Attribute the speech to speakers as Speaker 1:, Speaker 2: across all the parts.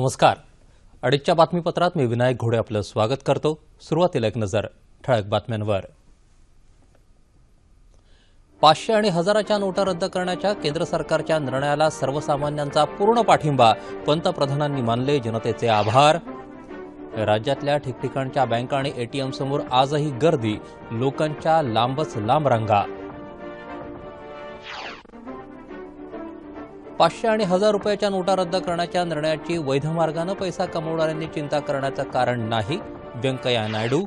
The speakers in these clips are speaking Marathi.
Speaker 1: नमस्कार अडीचच्या बातमीपत्रात मी विनायक घोडे आपलं स्वागत करतो सुरुवातीला एक नजर ठळक बातम्यांवर पाचशे आणि हजाराच्या नोटा रद्द करण्याच्या केंद्र सरकारच्या निर्णयाला सर्वसामान्यांचा पूर्ण पाठिंबा पंतप्रधानांनी मानले जनतेचे आभार राज्यातल्या ठिकठिकाणच्या बँका आणि एटीएम समोर आजही गर्दी लोकांच्या लांबच लांब रांगा पाचशे आणि हजार रुपयाच्या नोटा रद्द करण्याच्या निर्णयाची वैध मार्गानं पैसा कमवणाऱ्यांनी चिंता करण्याचं कारण नाही व्यंकय्या नायडू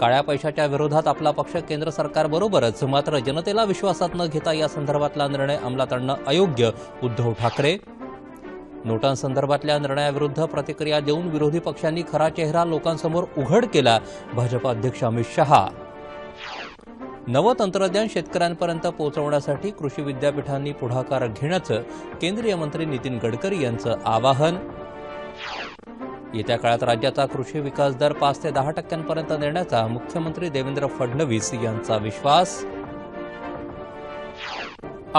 Speaker 1: काळ्या पैशाच्या विरोधात आपला पक्ष केंद्र सरकारबरोबरच मात्र जनतेला विश्वासात न घेता या संदर्भातला निर्णय अंमलात आणणं अयोग्य उद्धव ठाकरे नोटांसंदर्भातल्या निर्णयाविरुद्ध प्रतिक्रिया देऊन विरोधी पक्षांनी खरा चेहरा लोकांसमोर उघड केला भाजपा अध्यक्ष अमित शहा नवं तंत्रज्ञान शेतकऱ्यांपर्यंत पोहोचवण्यासाठी कृषी विद्यापीठांनी पुढाकार घेण्याचं केंद्रीय मंत्री नितीन गडकरी यांचं आवाहन येत्या काळात राज्याचा कृषी विकास दर पाच ते दहा टक्क्यांपर्यंत नेण्याचा मुख्यमंत्री देवेंद्र फडणवीस यांचा विश्वास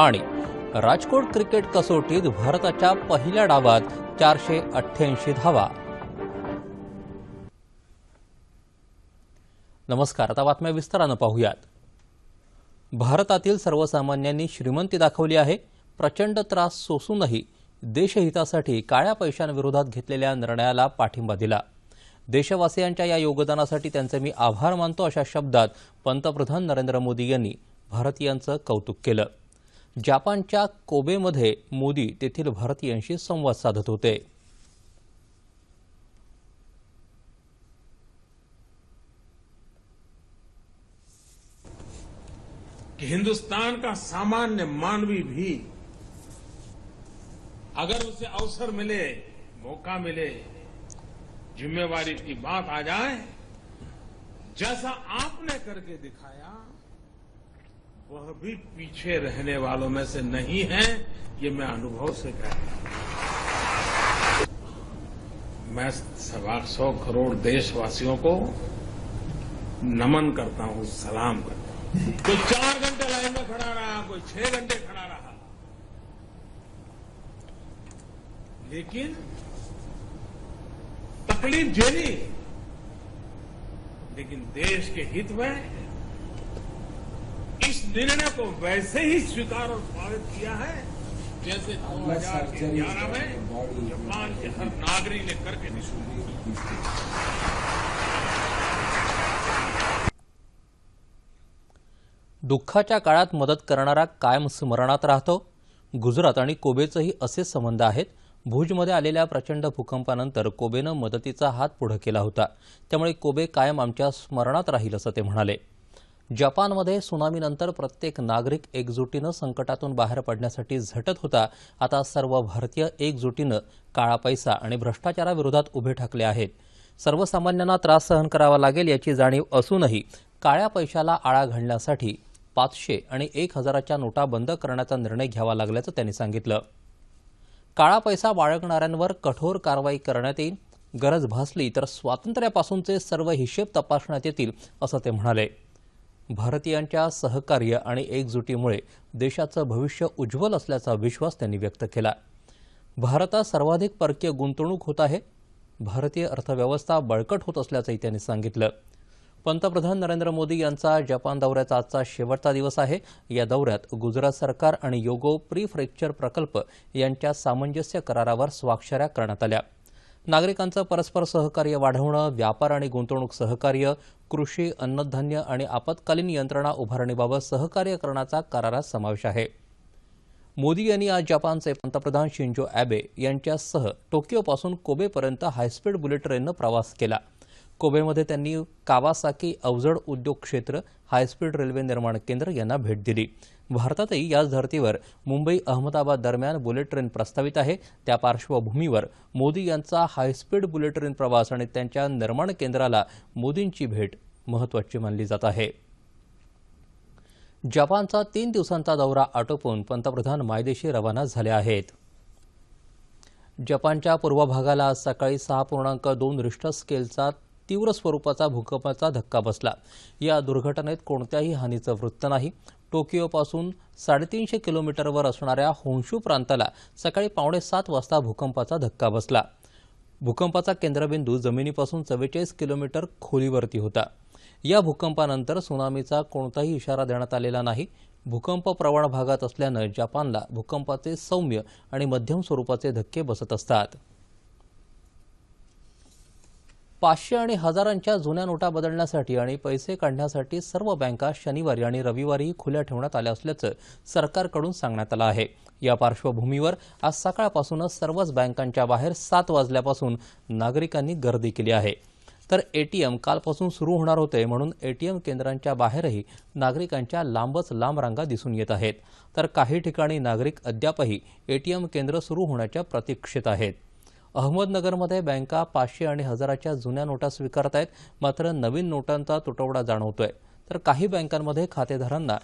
Speaker 1: आणि राजकोट क्रिकेट कसोटीत भारताच्या पहिल्या डावात चारशे अठ्ठ्याऐंशी धावा नमस्कार आता बातम्या विस्तारानं पाहूयात भारतातील सर्वसामान्यांनी श्रीमंती दाखवली आहे प्रचंड त्रास सोसूनही देशहितासाठी काळ्या पैशांविरोधात घेतलेल्या निर्णयाला पाठिंबा दिला देशवासियांच्या या योगदानासाठी त्यांचे मी आभार मानतो अशा शब्दात पंतप्रधान नरेंद्र मोदी यांनी भारतीयांचं कौतुक केलं जापानच्या कोबेमध्ये मोदी तेथील भारतीयांशी संवाद साधत होते हिंदुस्तान का सामान्य मानवी भी अगर उसे अवसर मिले मौका मिले जिम्मेवारी की बात आ जाए जैसा आपने करके दिखाया वह भी पीछे रहने वालों में से नहीं है ये मैं अनुभव से कह रहा
Speaker 2: हूं मैं सवा सौ करोड़ देशवासियों को नमन करता हूं सलाम करता हूं कोई चार घंटे लाइन
Speaker 1: में खड़ा रहा कोई छह घंटे खड़ा रहा लेकिन तकलीफ झेली
Speaker 2: लेकिन देश के हित में इस निर्णय को वैसे ही स्वीकार और स्वागत किया है जैसे दो हजार ग्यारह में जापान के हर नागरिक ने करके निशुल्क
Speaker 1: दुःखाच्या काळात मदत करणारा कायम स्मरणात राहतो गुजरात आणि कोबेचंही असे संबंध आहेत भुजमध्ये आलेल्या प्रचंड भूकंपानंतर कोबेनं मदतीचा हात पुढं केला होता त्यामुळे कोबे कायम आमच्या स्मरणात राहील असं ते म्हणाले जपानमध्ये सुनामीनंतर प्रत्येक नागरिक एकजुटीनं संकटातून बाहेर पडण्यासाठी झटत होता आता सर्व भारतीय एकजुटीनं काळा पैसा आणि भ्रष्टाचाराविरोधात उभे ठाकले आहेत सर्वसामान्यांना त्रास सहन करावा लागेल याची जाणीव असूनही काळ्या पैशाला आळा घालण्यासाठी पाचशे आणि एक हजाराच्या नोटा बंद करण्याचा निर्णय घ्यावा लागल्याचं त्यांनी सांगितलं काळा पैसा बाळगणाऱ्यांवर कठोर कारवाई करण्यात येईल गरज भासली तर स्वातंत्र्यापासूनचे सर्व हिशेब तपासण्यात येतील असं ते म्हणाले भारतीयांच्या सहकार्य आणि एकजुटीमुळे देशाचं भविष्य उज्ज्वल असल्याचा विश्वास त्यांनी व्यक्त केला भारतात सर्वाधिक परकीय गुंतवणूक होत आहे भारतीय अर्थव्यवस्था बळकट होत असल्याचंही त्यांनी सांगितलं पंतप्रधान नरेंद्र मोदी यांचा जपान दौऱ्याचा आजचा शेवटचा दिवस आहे या दौऱ्यात गुजरात सरकार आणि योगो प्री प्रकल्प यांच्या सामंजस्य करारावर स्वाक्षऱ्या करण्यात आल्या नागरिकांचं परस्पर सहकार्य वाढवणं व्यापार आणि गुंतवणूक सहकार्य कृषी अन्नधान्य आणि आपत्कालीन यंत्रणा उभारणीबाबत सहकार्य करण्याचा करारात समावेश आहे मोदी यांनी आज जपानचे पंतप्रधान शिंजो अॅबे यांच्यासह टोकियोपासून कोबेपर्यंत हायस्पीड बुलेट ट्रेननं प्रवास केला कोबेमध्ये त्यांनी कावासाकी अवजड उद्योग क्षेत्र हायस्पीड रेल्वे निर्माण केंद्र यांना भेट दिली भारतातही याच धर्तीवर मुंबई अहमदाबाद दरम्यान बुलेट ट्रेन प्रस्तावित आहे त्या पार्श्वभूमीवर मोदी यांचा हायस्पीड बुलेट ट्रेन प्रवास आणि त्यांच्या निर्माण केंद्राला मोदींची भेट महत्वाची मानली जात आहे जपानचा तीन दिवसांचा दौरा आटोपून पंतप्रधान मायदेशी रवाना झाले आहेत जपानच्या पूर्व भागाला आज सकाळी सहा पूर्णांक दोन रिश्टर स्केलचा तीव्र स्वरूपाचा भूकंपाचा धक्का बसला या दुर्घटनेत कोणत्याही हानीचं वृत्त नाही टोकियोपासून साडेतीनशे किलोमीटरवर असणाऱ्या होंशू प्रांताला सकाळी सात वाजता भूकंपाचा धक्का बसला भूकंपाचा केंद्रबिंदू जमिनीपासून चव्वेचाळीस किलोमीटर खोलीवरती होता या भूकंपानंतर सुनामीचा कोणताही इशारा देण्यात आलेला नाही भूकंप प्रवण भागात असल्यानं जपानला भूकंपाचे सौम्य आणि मध्यम स्वरूपाचे धक्के बसत असतात पाचशे आणि हजारांच्या जुन्या नोटा बदलण्यासाठी आणि पैसे काढण्यासाठी सर्व बँका शनिवारी आणि रविवारीही खुल्या ठेवण्यात आल्या असल्याचं सरकारकडून सांगण्यात आलं आहे या पार्श्वभूमीवर आज सकाळपासूनच सर्वच बँकांच्या बाहेर सात वाजल्यापासून नागरिकांनी गर्दी केली आहे तर एटीएम कालपासून सुरू होणार होते म्हणून एटीएम केंद्रांच्या बाहेरही नागरिकांच्या लांबच लांब रांगा दिसून येत आहेत तर काही ठिकाणी नागरिक अद्यापही एटीएम केंद्र सुरू होण्याच्या प्रतीक्षेत आहेत अहमदनगरमध्ये बँका पाचशे आणि हजाराच्या जुन्या नोटा स्वीकारत आहेत मात्र नवीन नोटांचा तुटवडा जाणवतोय तर काही बँकांमध्ये खातेदारांना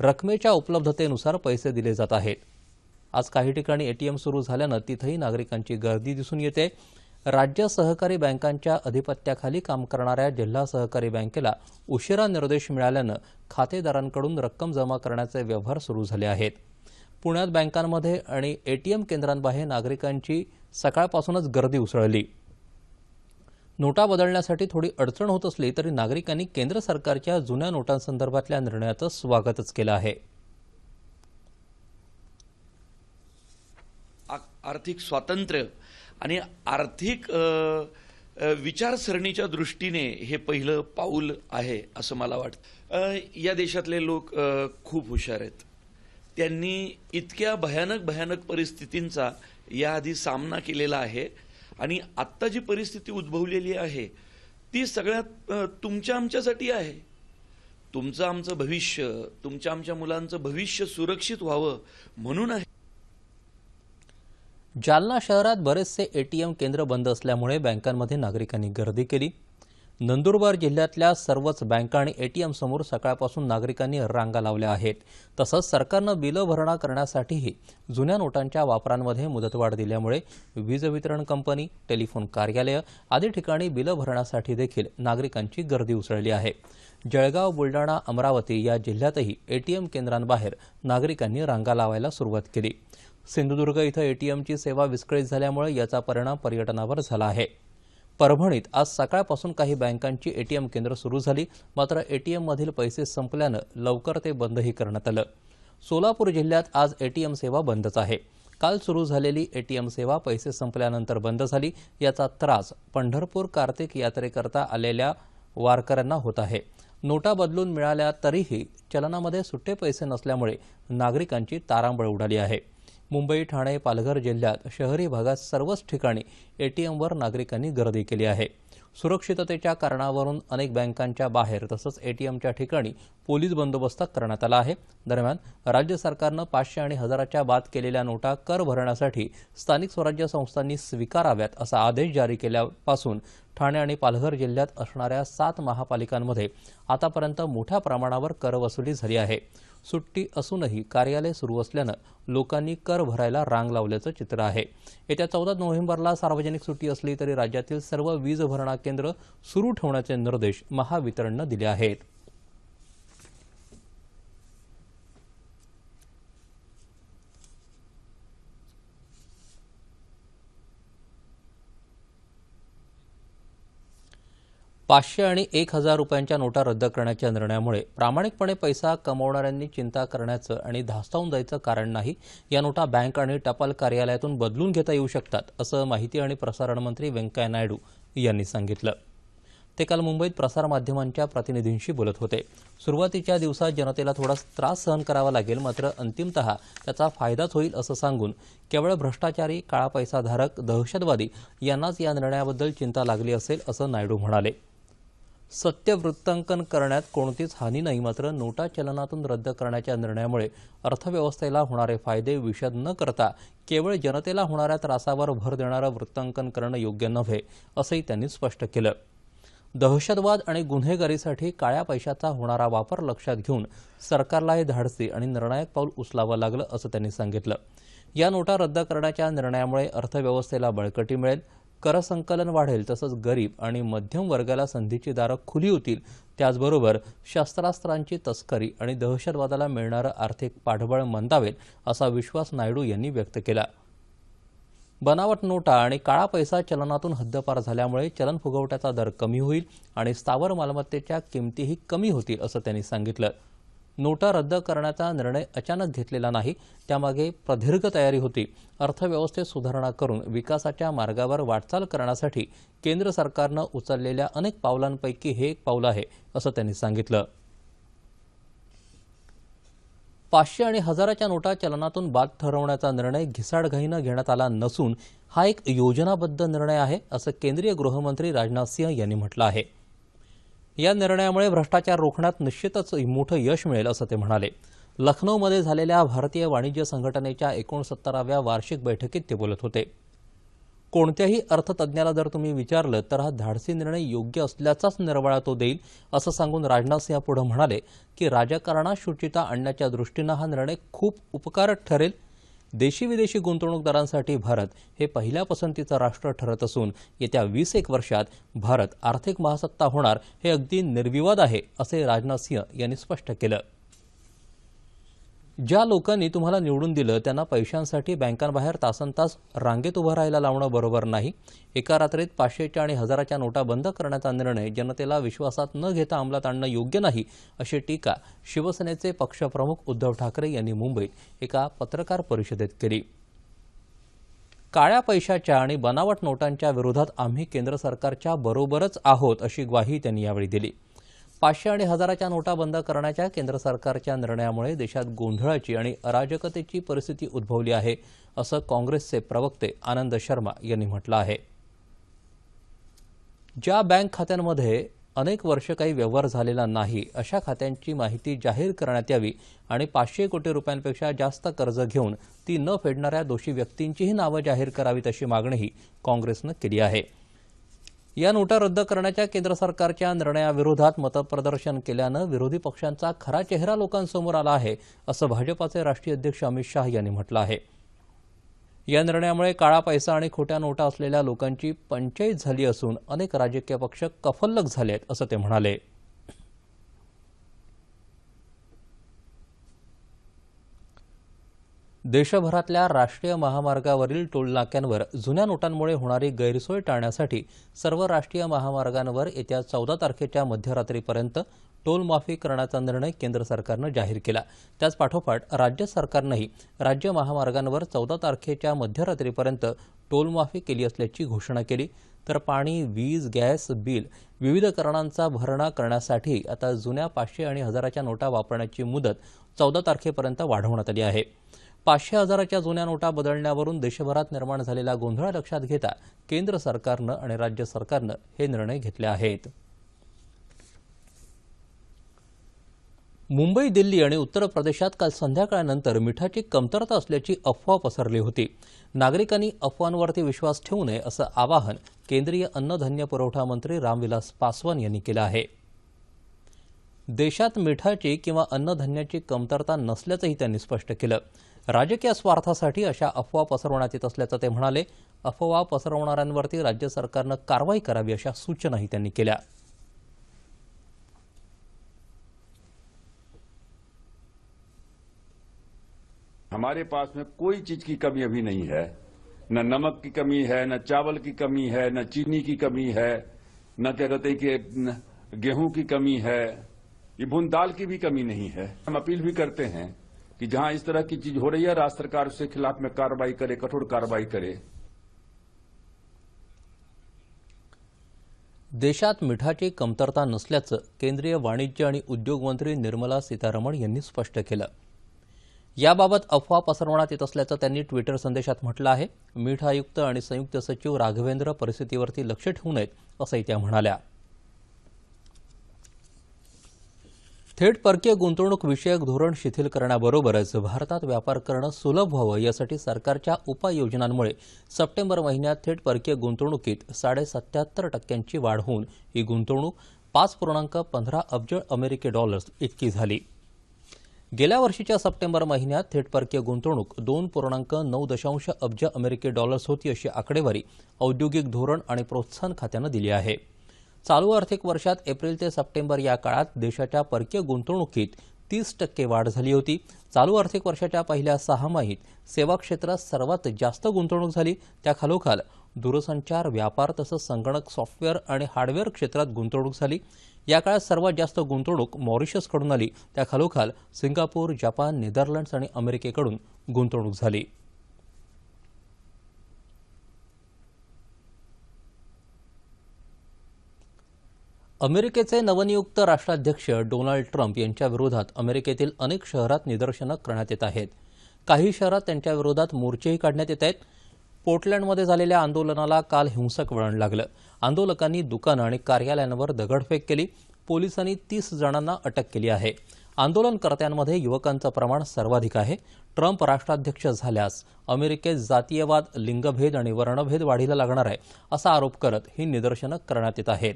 Speaker 1: रकमेच्या उपलब्धतेनुसार पैसे दिले जात आहेत आज काही ठिकाणी एटीएम सुरू झाल्यानं तिथेही नागरिकांची गर्दी दिसून येते राज्य सहकारी बँकांच्या अधिपत्याखाली काम करणाऱ्या जिल्हा सहकारी बँकेला उशिरा निर्देश मिळाल्यानं खातेदारांकडून रक्कम जमा करण्याचे व्यवहार सुरू झाले आहेत पुण्यात बँकांमध्ये आणि एटीएम केंद्रांबाहेर नागरिकांची सकाळपासूनच गर्दी उसळली नोटा बदलण्यासाठी थोडी अडचण होत असली तरी नागरिकांनी केंद्र सरकारच्या जुन्या नोटांसंदर्भातल्या निर्णयाचं स्वागतच केलं आहे आर्थिक स्वातंत्र्य आणि आर्थिक विचारसरणीच्या दृष्टीने हे पहिलं पाऊल आहे असं मला वाटतं या देशातले लोक खूप हुशार आहेत त्यांनी इतक्या भयानक भयानक परिस्थितींचा याआधी सामना केलेला आहे आणि आत्ता जी परिस्थिती उद्भवलेली आहे ती सगळ्यात तुमच्या आमच्यासाठी आहे तुमचं आमचं भविष्य तुमच्या आमच्या मुलांचं भविष्य सुरक्षित व्हावं म्हणून आहे जालना शहरात बरेचसे एटीएम केंद्र बंद असल्यामुळे बँकांमध्ये नागरिकांनी गर्दी केली नंदुरबार जिल्ह्यातल्या सर्वच बँका आणि एटीएम समोर सकाळपासून नागरिकांनी रांगा लावल्या आहेत तसंच सरकारनं बिलं भरणा करण्यासाठीही जुन्या नोटांच्या वापरांमध्ये मुदतवाढ दिल्यामुळे वीज वितरण कंपनी टेलिफोन कार्यालय आदी ठिकाणी बिलं भरण्यासाठी देखील नागरिकांची गर्दी उसळली आहे जळगाव बुलडाणा अमरावती या जिल्ह्यातही एटीएम केंद्रांबाहेर नागरिकांनी रांगा लावायला सुरुवात केली सिंधुदुर्ग इथं एटीएमची सेवा विस्कळीत झाल्यामुळे याचा परिणाम पर्यटनावर झाला आहे परभणीत आज सकाळपासून काही बँकांची एटीएम केंद्र सुरू झाली मात्र मधील पैसे संपल्यानं लवकर ते बंदही करण्यात आलं सोलापूर जिल्ह्यात आज एटीएम सेवा बंदच आहे काल सुरू झालेली एटीएम सेवा पैसे संपल्यानंतर बंद झाली याचा त्रास पंढरपूर कार्तिक यात्रेकरता आलेल्या वारकऱ्यांना होत आहे नोटा बदलून मिळाल्या तरीही चलनामध्ये सुट्टे पैसे नसल्यामुळे नागरिकांची तारांबळ उडाली आहे मुंबई ठाणे पालघर जिल्ह्यात शहरी भागात सर्वच ठिकाणी एटीएमवर नागरिकांनी गर्दी केली आहे सुरक्षिततेच्या कारणावरून अनेक बँकांच्या बाहेर तसंच एटीएमच्या ठिकाणी पोलीस बंदोबस्त करण्यात आला आहे दरम्यान राज्य सरकारनं पाचशे आणि हजाराच्या बाद केलेल्या नोटा कर भरण्यासाठी स्थानिक स्वराज्य संस्थांनी स्वीकाराव्यात असा आदेश जारी केल्यापासून ठाणे आणि पालघर जिल्ह्यात असणाऱ्या सात महापालिकांमध्ये आतापर्यंत मोठ्या प्रमाणावर करवसुली झाली आहे सुट्टी असूनही कार्यालय सुरू असल्यानं लोकांनी कर भरायला रांग लावल्याचं चित्र आहे येत्या चौदा नोव्हेंबरला सार्वजनिक सुट्टी असली तरी राज्यातील सर्व वीज भरणा केंद्र सुरू ठेवण्याचे निर्देश महावितरणनं दिले आहेत पाचशे आणि एक हजार रुपयांच्या नोटा रद्द करण्याच्या निर्णयामुळे प्रामाणिकपणे पैसा कमवणाऱ्यांनी चिंता करण्याचं आणि धास्तावून जायचं कारण नाही या नोटा बँक आणि टपाल कार्यालयातून बदलून घेता येऊ शकतात असं माहिती आणि प्रसारण मंत्री व्यंकय्या नायडू यांनी सांगितलं ते काल मुंबईत प्रसारमाध्यमांच्या प्रतिनिधींशी बोलत होते सुरुवातीच्या दिवसात जनतेला थोडा त्रास सहन करावा लागेल मात्र अंतिमत त्याचा फायदाच होईल असं सांगून केवळ भ्रष्टाचारी काळा पैसाधारक दहशतवादी यांनाच या निर्णयाबद्दल चिंता लागली असेल असं नायडू म्हणाले सत्य वृत्तांकन करण्यात कोणतीच हानी नाही मात्र नोटा चलनातून रद्द करण्याच्या निर्णयामुळे अर्थव्यवस्थेला होणारे फायदे विषद न करता केवळ जनतेला होणाऱ्या त्रासावर भर देणारं वृत्तांकन करणं योग्य नव्हे असंही त्यांनी स्पष्ट केलं दहशतवाद आणि गुन्हेगारीसाठी काळ्या पैशाचा होणारा वापर लक्षात घेऊन सरकारला हे धाडसी आणि निर्णायक पाऊल उचलावं लागलं असं त्यांनी सांगितलं या नोटा रद्द करण्याच्या निर्णयामुळे अर्थव्यवस्थेला बळकटी मिळेल करसंकलन वाढेल तसंच गरीब आणि मध्यम वर्गाला संधीची दारं खुली होतील त्याचबरोबर शस्त्रास्त्रांची तस्करी आणि दहशतवादाला मिळणारं आर्थिक पाठबळ मंदावेल असा विश्वास नायडू यांनी व्यक्त केला बनावट नोटा आणि काळा पैसा चलनातून हद्दपार झाल्यामुळे चलन फुगवट्याचा दर कमी होईल आणि स्थावर मालमत्तेच्या किमतीही कमी होतील असं त्यांनी सांगितलं नोटा रद्द करण्याचा निर्णय अचानक घेतलेला नाही त्यामागे प्रदीर्घ तयारी होती अर्थव्यवस्थेत सुधारणा करून विकासाच्या मार्गावर वाटचाल करण्यासाठी केंद्र सरकारनं उचललेल्या अनेक पावलांपैकी हे एक पाऊल आहे असं त्यांनी सांगितलं पाचशे आणि हजाराच्या नोटा चलनातून बाद ठरवण्याचा निर्णय घिसाडघाईनं घेण्यात आला नसून हा एक योजनाबद्ध निर्णय आहे असं केंद्रीय गृहमंत्री राजनाथ सिंह यांनी म्हटलं आहे या निर्णयामुळे भ्रष्टाचार रोखण्यात निश्चितच मोठं यश मिळेल असं ते म्हणाले लखनौमध्ये झालेल्या भारतीय वाणिज्य संघटनेच्या एकोणसत्तराव्या वार्षिक बैठकीत ते बोलत होते कोणत्याही अर्थतज्ज्ञाला जर तुम्ही विचारलं तर हा धाडसी निर्णय योग्य असल्याचाच निर्वाळा तो देईल असं सांगून राजनाथ सिंह पुढे म्हणाले की राजकारणात शुचिता आणण्याच्या दृष्टीनं हा निर्णय खूप उपकारक ठरेल देशी विदेशी गुंतवणूकदारांसाठी भारत हे पहिल्या पसंतीचं राष्ट्र ठरत असून येत्या वीस एक वर्षात भारत आर्थिक महासत्ता होणार हे अगदी निर्विवाद आहे असे राजनाथ सिंह यांनी स्पष्ट केलं ज्या लोकांनी तुम्हाला निवडून दिलं त्यांना पैशांसाठी बँकांबाहेर तासन तास रांगेत उभं राहायला लावणं बरोबर नाही एका रात्रीत पाचशेच्या आणि हजाराच्या नोटा बंद करण्याचा निर्णय जनतेला विश्वासात न घेता अंमलात आणणं योग्य नाही अशी टीका शिवसेनेचे पक्षप्रमुख उद्धव ठाकरे यांनी मुंबईत एका पत्रकार परिषदेत केली काळ्या पैशाच्या आणि बनावट नोटांच्या विरोधात आम्ही केंद्र सरकारच्या बरोबरच आहोत अशी ग्वाही त्यांनी यावेळी दिली पाचशे आणि हजाराच्या नोटा बंद करण्याच्या केंद्र सरकारच्या निर्णयामुळे देशात गोंधळाची आणि अराजकतेची परिस्थिती उद्भवली आहे असं काँग्रेसचे प्रवक्ते आनंद शर्मा यांनी म्हटलं आहे ज्या बँक खात्यांमध्ये अनेक वर्ष काही व्यवहार झालेला नाही अशा खात्यांची माहिती जाहीर करण्यात यावी आणि पाचशे कोटी रुपयांपेक्षा जास्त कर्ज घेऊन ती न फेडणाऱ्या दोषी व्यक्तींचीही नावं जाहीर करावीत अशी मागणीही काँग्रेसनं केली आहे या नोटा रद्द करण्याच्या केंद्र सरकारच्या निर्णयाविरोधात मतप्रदर्शन केल्यानं विरोधी पक्षांचा खरा चेहरा लोकांसमोर आला आहे असं भाजपाचे राष्ट्रीय अध्यक्ष अमित शाह यांनी म्हटलं आहे या निर्णयामुळे काळा पैसा आणि खोट्या नोटा असलेल्या लोकांची पंचायत झाली असून अनेक राजकीय पक्ष कफल्लक झाले आहेत असं ते म्हणाले देशभरातल्या राष्ट्रीय महामार्गावरील टोलनाक्यांवर जुन्या नोटांमुळे होणारी गैरसोय टाळण्यासाठी सर्व राष्ट्रीय महामार्गांवर येत्या चौदा तारखेच्या मध्यरात्रीपर्यंत टोलमाफी करण्याचा निर्णय केंद्र सरकारनं जाहीर केला त्याचपाठोपाठ पाठोपाठ राज्य सरकारनंही राज्य महामार्गांवर चौदा तारखेच्या मध्यरात्रीपर्यंत टोलमाफी केली असल्याची घोषणा केली तर पाणी वीज गॅस बिल विविध करणांचा भरणा करण्यासाठी आता जुन्या पाचशे आणि हजाराच्या नोटा वापरण्याची मुदत चौदा तारखेपर्यंत वाढवण्यात आली आहे पाचशे हजाराच्या जुन्या नोटा बदलण्यावरून देशभरात निर्माण झालेला गोंधळ लक्षात घेता केंद्र सरकारनं आणि राज्य सरकारनं हे निर्णय घेतले आहेत मुंबई दिल्ली आणि उत्तर प्रदेशात काल संध्याकाळनंतर मिठाची कमतरता असल्याची अफवा पसरली होती नागरिकांनी अफवांवरती विश्वास ठेवू नये असं आवाहन केंद्रीय अन्नधान्य पुरवठा मंत्री रामविलास पासवान यांनी केलं आहे देशात मिठाची किंवा अन्नधान्याची कमतरता नसल्याचंही त्यांनी स्पष्ट केलं राजकीय स्वार्थासाठी अशा अफवा पसरवण्यात येत असल्याचं ते म्हणाले अफवा पसरवणाऱ्यांवरती राज्य सरकारनं कारवाई करावी अशा सूचनाही त्यांनी केल्या हमारे पास में कोई चीज की कमी अभी नहीं है न नमक की कमी है न चावल की कमी है न चीनी की कमी है न कहते कि गेहूं की कमी है ये भून दाल की भी कमी नहीं है हम अपील भी करते हैं कि जहां इस तरह की चीज हो रही है राज्य सरकार उसके खिलाफ में कार्रवाई करे कठोर कार्रवाई करे देशात मिठाची कमतरता नसल्याचं केंद्रीय वाणिज्य आणि उद्योग मंत्री निर्मला सीतारामन यांनी स्पष्ट केलं याबाबत अफवा पसरवण्यात येत असल्याचं त्यांनी ट्विटर संदेशात म्हटलं आहे मीठ आयुक्त आणि संयुक्त सचिव राघवेंद्र परिस्थितीवरती लक्ष ठेवू नयेत असंही त्या म्हणाल्या थेट परकीय गुंतवणूक विषयक धोरण शिथिल करण्याबरोबरच भारतात व्यापार करणं सुलभ व्हावं यासाठी सरकारच्या उपाययोजनांमुळे सप्टेंबर महिन्यात थेट परकीय गुंतवणुकीत साडेसत्त्याहत्तर टक्क्यांची वाढ होऊन ही गुंतवणूक पाच पूर्णांक पंधरा अब्ज अमेरिकी डॉलर्स इतकी झाली गेल्या वर्षीच्या सप्टेंबर महिन्यात थेट परकीय गुंतवणूक दोन पूर्णांक नऊ दशांश अब्ज अमेरिकी डॉलर्स होती अशी आकडेवारी औद्योगिक धोरण आणि प्रोत्साहन खात्यानं दिली आहे चालू आर्थिक वर्षात एप्रिल ते सप्टेंबर या काळात देशाच्या परकीय गुंतवणुकीत तीस टक्के वाढ झाली होती चालू आर्थिक वर्षाच्या पहिल्या सहामाहीत सेवा क्षेत्रात सर्वात जास्त गुंतवणूक झाली त्याखालोखाल दूरसंचार व्यापार तसंच संगणक सॉफ्टवेअर आणि हार्डवेअर क्षेत्रात गुंतवणूक झाली या काळात सर्वात जास्त गुंतवणूक मॉरिशसकडून आली त्याखालोखाल सिंगापूर जपान नेदरलँड्स आणि अमेरिकेकडून गुंतवणूक झाली अमेरिकेचे नवनियुक्त राष्ट्राध्यक्ष डोनाल्ड ट्रम्प यांच्या विरोधात अमेरिकेतील अनेक शहरात निदर्शनं करण्यात येत आहेत काही शहरात त्यांच्या विरोधात मोर्चेही काढण्यात येत आहेत पोर्टलँडमध्ये झालेल्या आंदोलनाला काल हिंसक वळण लागलं आंदोलकांनी दुकानं आणि कार्यालयांवर दगडफेक केली पोलिसांनी तीस जणांना अटक केली आहे आंदोलनकर्त्यांमध्ये युवकांचं प्रमाण सर्वाधिक आहे ट्रम्प राष्ट्राध्यक्ष झाल्यास अमेरिकेत जातीयवाद लिंगभेद आणि वर्णभेद वाढीला लागणार आहे असा आरोप करत ही निदर्शनं करण्यात येत आहेत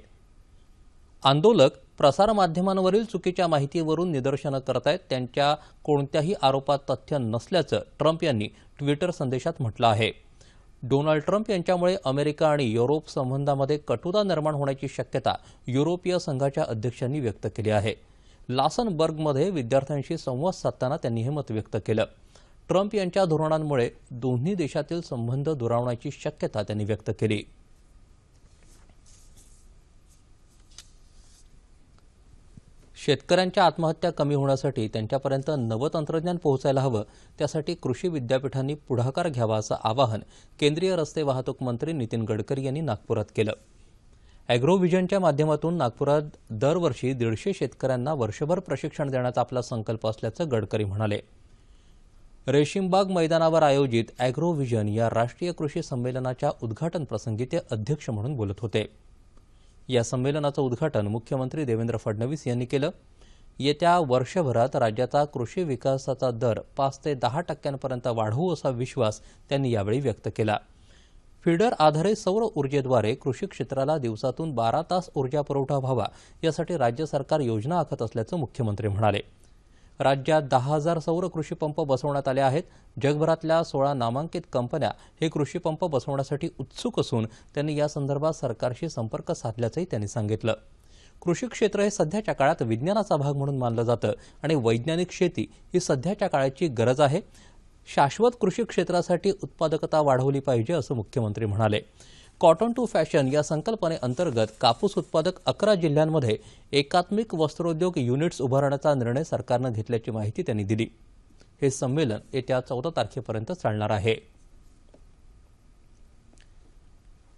Speaker 1: आंदोलक प्रसारमाध्यमांवरील चुकीच्या माहितीवरून निदर्शनं आहेत त्यांच्या कोणत्याही आरोपात तथ्य नसल्याचं ट्रम्प यांनी ट्विटर संदेशात म्हटलं आहे डोनाल्ड ट्रम्प यांच्यामुळे अमेरिका आणि युरोप संबंधामध्ये कटुता निर्माण होण्याची शक्यता युरोपीय संघाच्या अध्यक्षांनी व्यक्त केली आहे लासनबर्गमध्ये विद्यार्थ्यांशी संवाद साधताना त्यांनी हे मत व्यक्त केलं ट्रम्प यांच्या धोरणांमुळे दोन्ही देशातील संबंध दुरावण्याची शक्यता त्यांनी व्यक्त केली शेतकऱ्यांच्या आत्महत्या कमी होण्यासाठी त्यांच्यापर्यंत नवं तंत्रज्ञान पोहोचायला हवं त्यासाठी कृषी विद्यापीठांनी पुढाकार घ्यावा असं आवाहन केंद्रीय रस्ते वाहतूक मंत्री नितीन गडकरी यांनी नागपुरात केलं ॲग्रोव्हिजनच्या माध्यमातून नागपुरात दरवर्षी दीडशे शेतकऱ्यांना वर्षभर प्रशिक्षण देण्याचा आपला संकल्प असल्याचं गडकरी म्हणाले रेशीमबाग मैदानावर आयोजित ॲग्रोव्हिजन या राष्ट्रीय कृषी संमेलनाच्या उद्घाटनप्रसंगी ते अध्यक्ष म्हणून बोलत होते या संमेलनाचं उद्घाटन मुख्यमंत्री देवेंद्र फडणवीस यांनी केलं येत्या वर्षभरात राज्याचा कृषी विकासाचा दर पाच ते दहा टक्क्यांपर्यंत वाढवू असा विश्वास त्यांनी यावेळी व्यक्त केला फिडर आधारित सौर ऊर्जेद्वारे कृषी क्षेत्राला दिवसातून बारा तास ऊर्जा पुरवठा व्हावा यासाठी राज्य सरकार योजना आखत असल्याचं मुख्यमंत्री म्हणाले राज्यात दहा हजार सौर कृषीपंप बसवण्यात आले आहेत जगभरातल्या सोळा नामांकित कंपन्या हे कृषीपंप बसवण्यासाठी उत्सुक असून त्यांनी यासंदर्भात सरकारशी संपर्क साधल्याचंही त्यांनी सांगितलं कृषी क्षेत्र हे सध्याच्या काळात विज्ञानाचा भाग म्हणून मानलं जातं आणि वैज्ञानिक शेती ही सध्याच्या काळाची गरज आहे शाश्वत कृषी क्षेत्रासाठी उत्पादकता वाढवली पाहिजे असं मुख्यमंत्री म्हणाले कॉटन टू फॅशन या संकल्पनेअंतर्गत कापूस उत्पादक अकरा जिल्ह्यांमध्ये एकात्मिक वस्त्रोद्योग युनिट्स उभारण्याचा निर्णय सरकारनं घेतल्याची माहिती त्यांनी दिली हे संमेलन येत्या चौदा तारखेपर्यंत चालणार आहे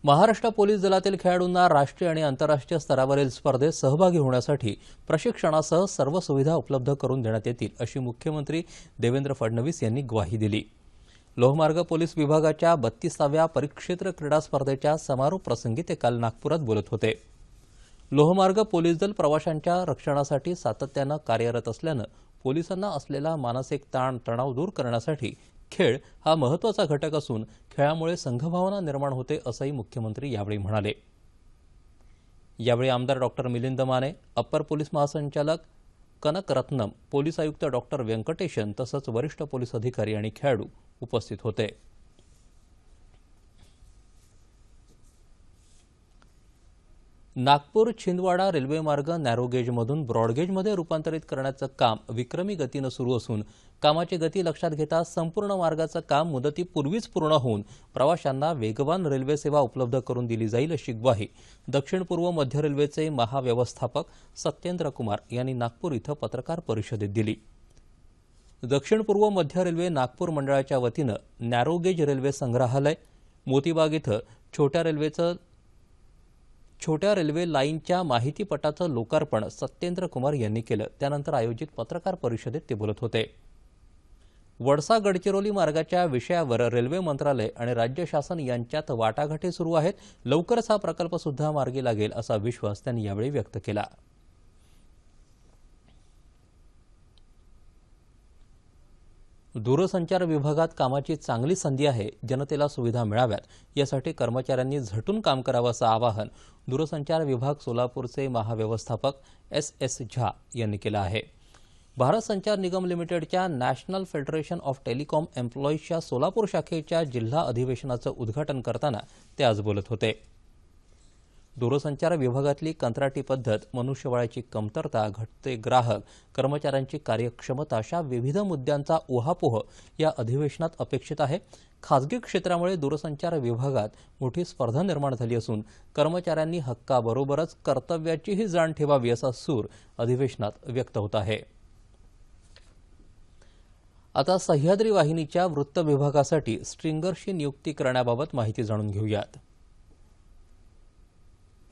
Speaker 1: महाराष्ट्र पोलीस दलातील खेळाडूंना राष्ट्रीय आणि आंतरराष्ट्रीय स्तरावरील स्पर्धेत सहभागी होण्यासाठी प्रशिक्षणासह सर्व सुविधा उपलब्ध करून देण्यात येतील अशी मुख्यमंत्री देवेंद्र फडणवीस यांनी ग्वाही दिली लोहमार्ग पोलीस विभागाच्या बत्तीसाव्या परिक्षेत्र क्रीडा स्पर्धेच्या समारोप प्रसंगी ते काल नागपुरात बोलत होते लोहमार्ग पोलीस दल प्रवाशांच्या रक्षणासाठी सातत्यानं कार्यरत असल्यानं पोलिसांना असलेला मानसिक ताण तणाव दूर करण्यासाठी खेळ हा महत्वाचा घटक असून खेळामुळे संघभावना निर्माण होते असंही मुख्यमंत्री यावेळी म्हणाले यावेळी आमदार doctor Milind Mane upper police महासंचालक कनकरत्नम पोलीस आयुक्त डॉक्टर व्यंकटेशन तसंच वरिष्ठ पोलीस अधिकारी आणि खेळाडू उपस्थित होते नागपूर छिंदवाडा रेल्वेमार्ग नॅरोगेजमधून ब्रॉडगेजमध्ये रूपांतरित करण्याचं काम विक्रमी गतीनं सुरू असून कामाची गती लक्षात घेता संपूर्ण मार्गाचं काम मुदतीपूर्वीच पूर्ण होऊन प्रवाशांना वेगवान रेल्वे सेवा उपलब्ध करून दिली जाईल अशी ग्वाही दक्षिण पूर्व मध्य रेल्वेचे महाव्यवस्थापक सत्येंद्र कुमार यांनी नागपूर इथं पत्रकार परिषदेत दिली दक्षिण पूर्व मध्य रेल्वे नागपूर मंडळाच्या वतीनं नॅरोगेज रेल्वे संग्रहालय मोतीबाग इथं छोट्या रेल्वेचं छोट्या रेल्वे लाईनच्या माहितीपटाचं लोकार्पण सत्येंद्र कुमार यांनी केलं त्यानंतर आयोजित पत्रकार परिषदेत ते बोलत होते वडसा गडचिरोली मार्गाच्या विषयावर रेल्वे मंत्रालय आणि राज्य शासन यांच्यात वाटाघाटी सुरू आहेत लवकरच हा प्रकल्पसुद्धा मार्गी लागेल असा विश्वास त्यांनी यावेळी व्यक्त केला दूरसंचार विभागात कामाची चांगली संधी आहे जनतेला सुविधा मिळाव्यात यासाठी कर्मचाऱ्यांनी झटून काम करावं असं आवाहन दूरसंचार विभाग सोलापूरचे महाव्यवस्थापक एस एस झा यांनी केलं आहे भारत संचार निगम लिमिटेडच्या नॅशनल फेडरेशन ऑफ टेलिकॉम एम्प्लॉईजच्या सोलापूर शाखेच्या जिल्हा अधिवेशनाचं उद्घाटन करताना ते आज बोलत होते दूरसंचार विभागातली कंत्राटी पद्धत मनुष्यबळाची कमतरता घटते ग्राहक कर्मचाऱ्यांची कार्यक्षमता अशा विविध मुद्द्यांचा उहापोह या अधिवेशनात अपेक्षित आहे खाजगी क्षेत्रामुळे दूरसंचार विभागात मोठी स्पर्धा निर्माण झाली असून कर्मचाऱ्यांनी हक्काबरोबरच कर्तव्याचीही जाण ठेवावी असा सूर अधिवेशनात व्यक्त होत आहे आता सह्याद्री वाहिनीच्या वृत्त विभागासाठी स्ट्रिंगरशी नियुक्ती करण्याबाबत माहिती जाणून घेऊयात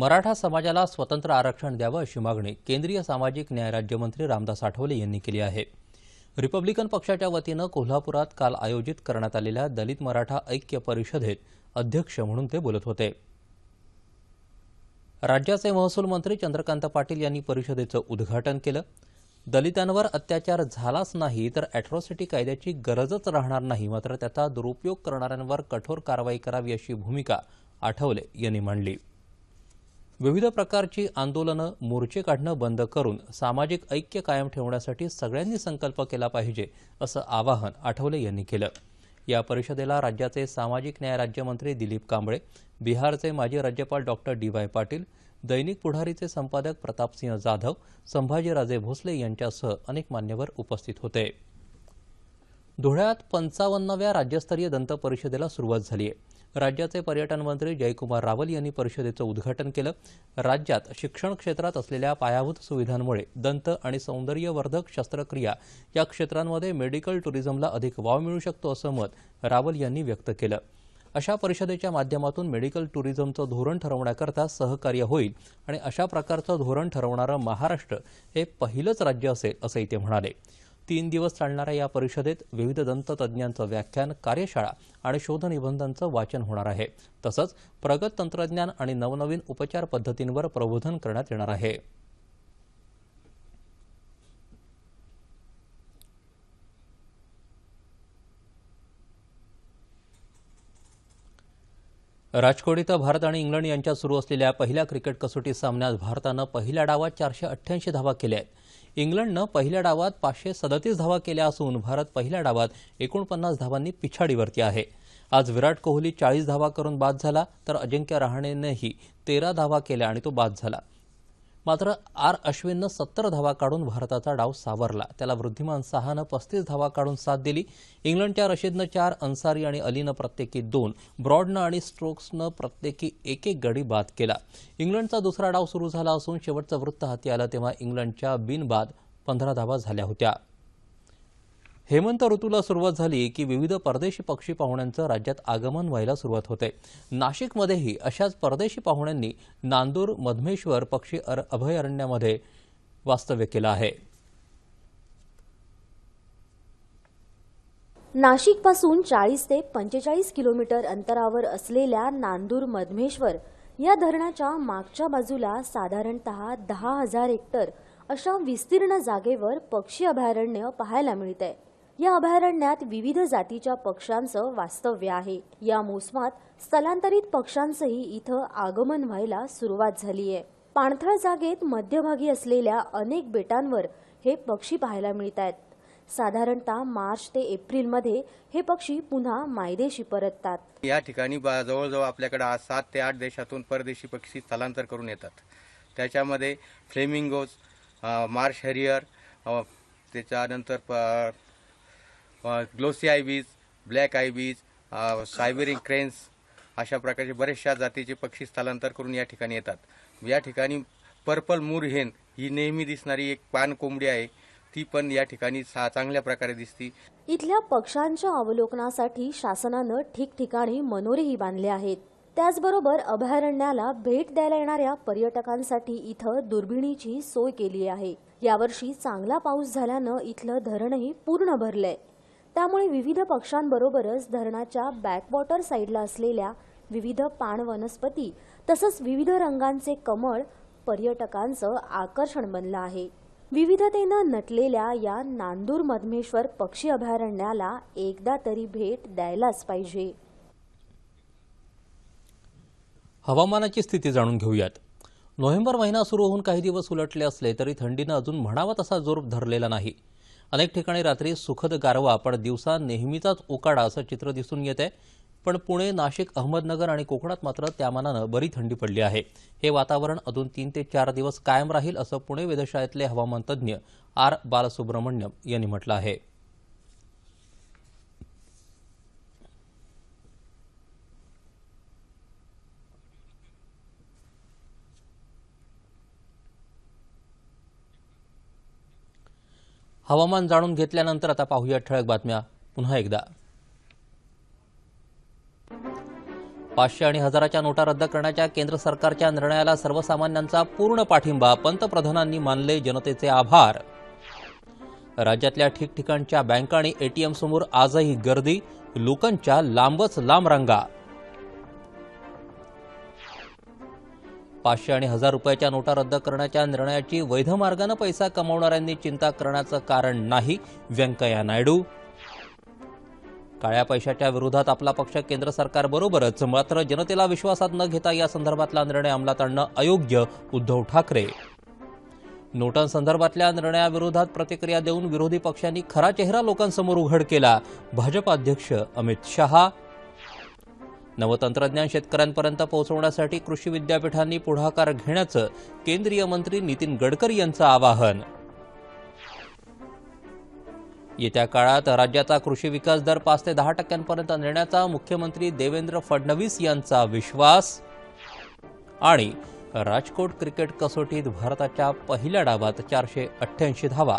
Speaker 1: मराठा समाजाला स्वतंत्र आरक्षण द्यावं अशी मागणी केंद्रीय सामाजिक न्याय राज्यमंत्री रामदास आठवले यांनी केली आहे रिपब्लिकन पक्षाच्या वतीनं कोल्हापुरात काल आयोजित करण्यात आलेल्या दलित मराठा ऐक्य परिषदेत अध्यक्ष म्हणून ते बोलत होते राज्याचे महसूल मंत्री चंद्रकांत पाटील यांनी परिषदेचं उद्घाटन केलं दलितांवर अत्याचार झालाच नाही तर अॅट्रॉसिटी कायद्याची गरजच राहणार नाही मात्र त्याचा दुरुपयोग करणाऱ्यांवर कठोर कारवाई करावी अशी भूमिका आठवले यांनी मांडली विविध प्रकारची आंदोलनं मोर्चे काढणं बंद करून सामाजिक ऐक्य कायम ठेवण्यासाठी सगळ्यांनी संकल्प केला पाहिजे असं आवाहन आठवले यांनी केलं या परिषदेला राज्याचे सामाजिक न्याय राज्यमंत्री दिलीप कांबळे बिहारचे माजी राज्यपाल डॉक्टर डी वाय पाटील दैनिक पुढारीचे संपादक प्रतापसिंह जाधव संभाजीराजे भोसले यांच्यासह अनेक मान्यवर उपस्थित होते धुळ्यात पंचावन्नाव्या राज्यस्तरीय दंत परिषदेला सुरुवात झाली आहे राज्याचे पर्यटन मंत्री जयकुमार रावल यांनी परिषदेचं उद्घाटन केलं राज्यात शिक्षण क्षेत्रात असलेल्या पायाभूत सुविधांमुळे दंत आणि सौंदर्यवर्धक शस्त्रक्रिया या क्षेत्रांमध्ये मेडिकल टुरिझमला अधिक वाव मिळू शकतो असं मत रावल यांनी व्यक्त केलं अशा परिषदेच्या माध्यमातून मेडिकल टुरिझमचं धोरण ठरवण्याकरता सहकार्य होईल आणि अशा प्रकारचं धोरण ठरवणारं महाराष्ट्र हे पहिलंच राज्य असेल असंही ते म्हणाले तीन दिवस चालणाऱ्या या परिषदेत विविध दंततज्ञांचं व्याख्यान कार्यशाळा आणि शोधनिबंधांचं वाचन होणार आहे तसंच प्रगत तंत्रज्ञान आणि नवनवीन उपचार पद्धतींवर प्रबोधन करण्यात येणार आहे राजकोट इथं भारत आणि इंग्लंड यांच्यात सुरू असलेल्या पहिल्या क्रिकेट कसोटी सामन्यात भारतानं पहिल्या डावात चारशे अठ्ठ्याऐंशी धावा केल्या आहेत इंग्लंडनं पहिल्या डावात पाचशे सदतीस धावा केल्या असून भारत पहिल्या डावात एकोणपन्नास धावांनी पिछाडीवरती आहे आज विराट कोहली चाळीस धावा करून बाद झाला तर अजिंक्य रहाणेनेही तेरा धावा केल्या आणि तो बाद झाला मात्र आर अश्विननं सत्तर धावा काढून भारताचा डाव सावरला त्याला वृद्धिमान सहानं पस्तीस धावा काढून साथ दिली इंग्लंडच्या रशीदनं चार अन्सारी आणि अलीनं प्रत्येकी दोन ब्रॉडनं आणि स्ट्रोक्सनं प्रत्येकी एक एक गडी बाद केला इंग्लंडचा दुसरा डाव सुरू झाला असून शेवटचं वृत्त हाती आलं तेव्हा इंग्लंडच्या बिनबाद पंधरा धावा झाल्या होत्या हेमंत ऋतूला सुरुवात झाली की विविध परदेशी पक्षी पाहुण्यांचं राज्यात आगमन व्हायला सुरुवात होते नाशिकमध्येही अशाच परदेशी पाहुण्यांनी नांदूर मधमेश्वर पक्षी अभयारण्यामध्ये वास्तव्य केलं आहे
Speaker 2: नाशिकपासून चाळीस ते पंचेचाळीस किलोमीटर अंतरावर असलेल्या नांदूर मधमेश्वर या धरणाच्या मागच्या बाजूला साधारणत दहा हजार हेक्टर अशा विस्तीर्ण जागेवर पक्षी अभयारण्य पाहायला मिळते या अभयारण्यात विविध जातीच्या पक्ष्यांचं वास्तव्य आहे या मोसमात स्थलांतरित पक्ष्यांचंही इथं आगमन व्हायला सुरुवात झाली आहे पाणथळ जागेत मध्यभागी असलेल्या अनेक बेटांवर हे पक्षी पाहायला मिळत आहेत साधारणतः मार्च ते एप्रिल मध्ये हे पक्षी पुन्हा मायदेशी परततात
Speaker 1: या ठिकाणी जवळजवळ आपल्याकडे सात ते आठ देशातून परदेशी पक्षी स्थलांतर करून येतात त्याच्यामध्ये फ्लेमिंगोज मार्श हरियर त्याच्यानंतर glossy ibis black ibis Siberian cranes अशा प्रकारचे बरेचशा जातीचे पक्षी स्थलांतर करून या ठिकाणी येतात या ठिकाणी पर्पल मुरहेन ही नेहमी दिसणारी एक पान कोंबडी आहे ती पण या ठिकाणी चांगल्या प्रकारे दिसते
Speaker 2: इथल्या पक्ष्यांच्या अवलोकनासाठी शासनानं ठिकठिकाणी मनोरेही बांधले आहेत त्याचबरोबर अभयारण्याला भेट द्यायला येणाऱ्या पर्यटकांसाठी इथं दुर्बिणीची सोय केली आहे यावर्षी चांगला पाऊस झाल्यानं इथलं धरणही पूर्ण भरलंय त्यामुळे विविध पक्षांबरोबरच धरणाच्या बॅकवॉटर साईडला असलेल्या विविध वनस्पती तसंच विविध रंगांचे कमळ पर्यटकांचं आकर्षण बनलं आहे विविधतेनं नटलेल्या या नांदूर मधमेश्वर पक्षी अभयारण्याला एकदा तरी भेट द्यायलाच पाहिजे
Speaker 1: हवामानाची स्थिती जाणून घेऊयात नोव्हेंबर महिना सुरू होऊन काही दिवस उलटले असले तरी थंडीनं अजून म्हणावा तसा जोर धरलेला नाही अनेक ठिकाणी रात्री सुखद गारवा पण दिवसा नेहमीचाच उकाडा असं चित्र दिसून येत आहे पण पुणे नाशिक अहमदनगर आणि कोकणात मात्र त्यामानानं बरी थंडी पडली आहे हे वातावरण अजून तीन ते चार दिवस कायम राहील असं पुणे वेधशाळेतले हवामान तज्ज्ञ आर बालसुब्रमण्यम यांनी म्हटलं आहे हवामान जाणून घेतल्यानंतर आता पाहूया ठळक बातम्या पुन्हा एकदा पाचशे आणि हजाराच्या नोटा रद्द करण्याच्या केंद्र सरकारच्या निर्णयाला सर्वसामान्यांचा पूर्ण पाठिंबा पंतप्रधानांनी मानले जनतेचे आभार राज्यातल्या ठिकठिकाणच्या बँका आणि एटीएम समोर आजही गर्दी लोकांच्या लांबच लांब रांगा पाचशे आणि हजार रुपयाच्या नोटा रद्द करण्याच्या निर्णयाची वैध मार्गानं पैसा कमावणाऱ्यांनी चिंता करण्याचं कारण नाही व्यंकय्या नायडू काळ्या पैशाच्या विरोधात आपला पक्ष केंद्र सरकारबरोबरच मात्र जनतेला विश्वासात न घेता या संदर्भातला निर्णय अंमलात आणणं अयोग्य उद्धव ठाकरे नोटांसंदर्भातल्या निर्णयाविरोधात प्रतिक्रिया देऊन विरोधी पक्षांनी खरा चेहरा लोकांसमोर उघड केला भाजप अध्यक्ष अमित शहा नवतंत्रज्ञान शेतकऱ्यांपर्यंत पोहोचवण्यासाठी कृषी विद्यापीठांनी पुढाकार घेण्याचं केंद्रीय मंत्री नितीन गडकरी यांचं आवाहन येत्या काळात राज्याचा कृषी विकास दर पाच ते दहा टक्क्यांपर्यंत नेण्याचा मुख्यमंत्री देवेंद्र फडणवीस यांचा विश्वास आणि राजकोट क्रिकेट कसोटीत भारताच्या पहिल्या डावात चारशे अठ्ठ्याऐंशी धावा